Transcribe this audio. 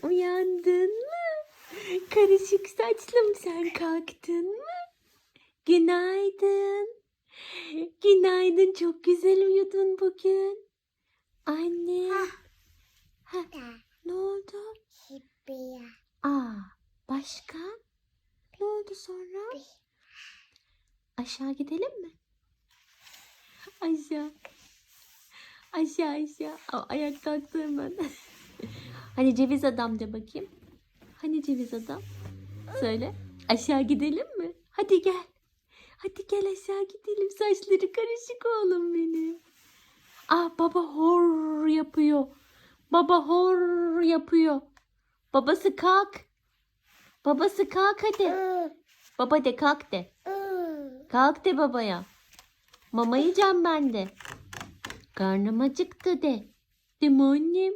Sen uyandın mı? Karışık saçlım sen kalktın mı? Günaydın. Günaydın çok güzel uyudun bugün. Anne. Ha, ne oldu? Hippie. Aa, başka? Ne oldu sonra? Aşağı gidelim mi? Aşağı. Aşağı aşağı. Aa, ayak kalktı hemen. Hani ceviz adam de bakayım. Hani ceviz adam? Söyle. Aşağı gidelim mi? Hadi gel. Hadi gel aşağı gidelim. Saçları karışık oğlum benim. Ah baba hor yapıyor. Baba hor yapıyor. Babası kalk. Babası kalk hadi. Baba de kalk de. Kalk de babaya. Mama yiyeceğim ben de. Karnım acıktı de. Değil mi annem?